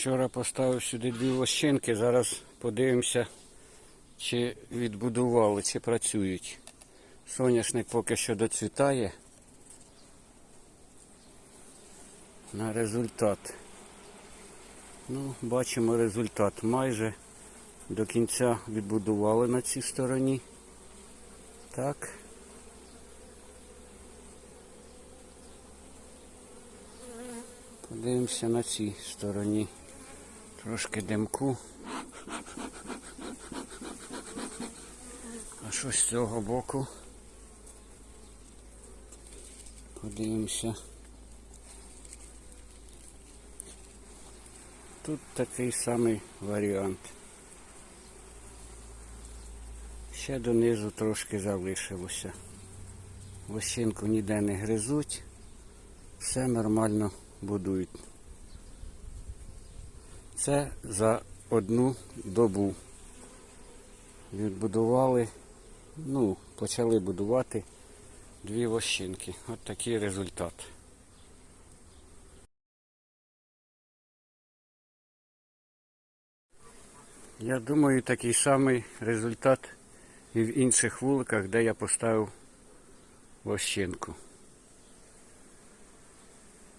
Вчора поставив сюди дві лощинки, зараз подивимося, чи відбудували, чи працюють. Соняшник поки що доцвітає. На результат. Ну, бачимо результат. Майже до кінця відбудували на цій стороні. Так. Подивимося на цій стороні. Трошки димку. А що з цього боку? Подивимося. Тут такий самий варіант. Ще донизу трошки залишилося. Лощинку ніде не гризуть. Все нормально будують. Це за одну добу. Відбудували, ну, почали будувати дві лощинки. От такий результат. Я думаю, такий самий результат і в інших вуликах, де я поставив лощинку.